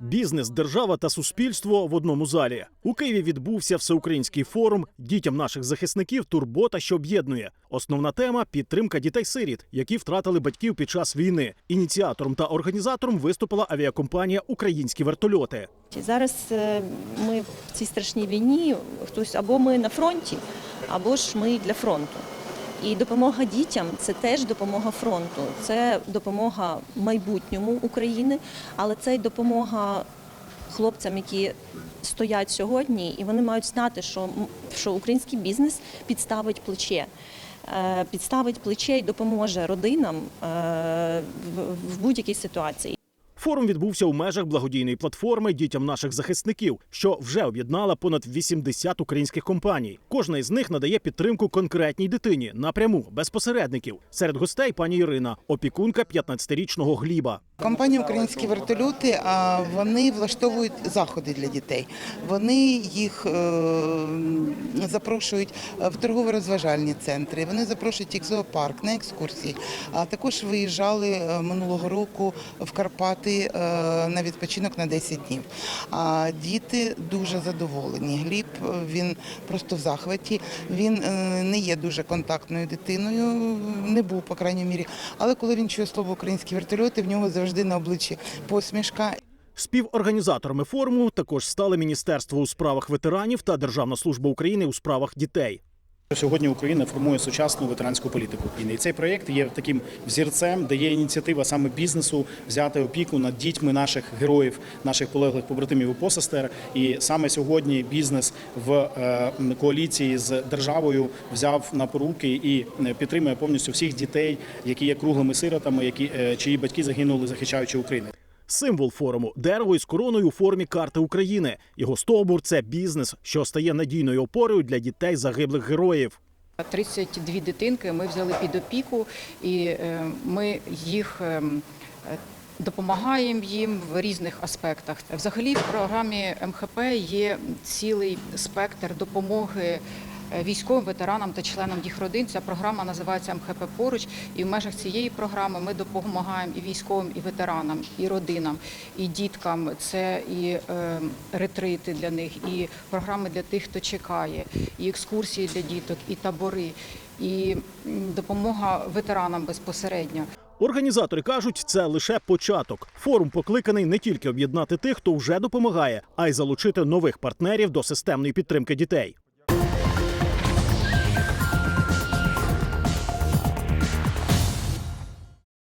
Бізнес, держава та суспільство в одному залі. У Києві відбувся всеукраїнський форум дітям наших захисників турбота, що об'єднує. Основна тема підтримка дітей-сиріт, які втратили батьків під час війни. Ініціатором та організатором виступила авіакомпанія Українські вертольоти. Зараз е, ми в цій страшній війні, хтось або ми на фронті, або ж ми для фронту. І допомога дітям це теж допомога фронту, це допомога майбутньому України, але це й допомога хлопцям, які стоять сьогодні, і вони мають знати, що, що український бізнес підставить плече. Е, Підставить плече і допоможе родинам е, в- в будь-якій ситуації. Форум відбувся у межах благодійної платформи дітям наших захисників, що вже об'єднала понад 80 українських компаній. Кожна із них надає підтримку конкретній дитині напряму без посередників. Серед гостей пані Ірина, опікунка 15-річного Гліба. Компанія Українські вертольоти вони влаштовують заходи для дітей. Вони їх е, запрошують в торгово-розважальні центри. Вони запрошують їх в зоопарк на екскурсії. А також виїжджали е, минулого року в Карпати е, на відпочинок на 10 днів. А діти дуже задоволені. Гліб він просто в захваті. Він не є дуже контактною дитиною, не був по крайній мірі. Але коли він чує слово українські вертольоти, в нього завжди на обличчі посмішка. Співорганізаторами форуму також стали Міністерство у справах ветеранів та Державна служба України у справах дітей. Сьогодні Україна формує сучасну ветеранську політику. І цей проєкт є таким взірцем, де є ініціатива саме бізнесу взяти опіку над дітьми наших героїв, наших полеглих побратимів і посестер. І саме сьогодні бізнес в е, коаліції з державою взяв на поруки і е, підтримує повністю всіх дітей, які є круглими сиротами, які е, чиї батьки загинули, захищаючи Україну. Символ форуму дерево із короною у формі карти України. Його стовбур це бізнес, що стає надійною опорою для дітей загиблих героїв. 32 дитинки ми взяли під опіку, і е, ми їх е, допомагаємо їм в різних аспектах. Взагалі, в програмі МХП є цілий спектр допомоги. Е, Військовим ветеранам та членам їх родин ця програма називається МХП поруч. І в межах цієї програми ми допомагаємо і військовим, і ветеранам, і родинам, і діткам. Це і е, ретрити для них, і програми для тих, хто чекає, і екскурсії для діток, і табори, і допомога ветеранам безпосередньо. Організатори кажуть, це лише початок. Форум покликаний не тільки об'єднати тих, хто вже допомагає, а й залучити нових партнерів до системної підтримки дітей.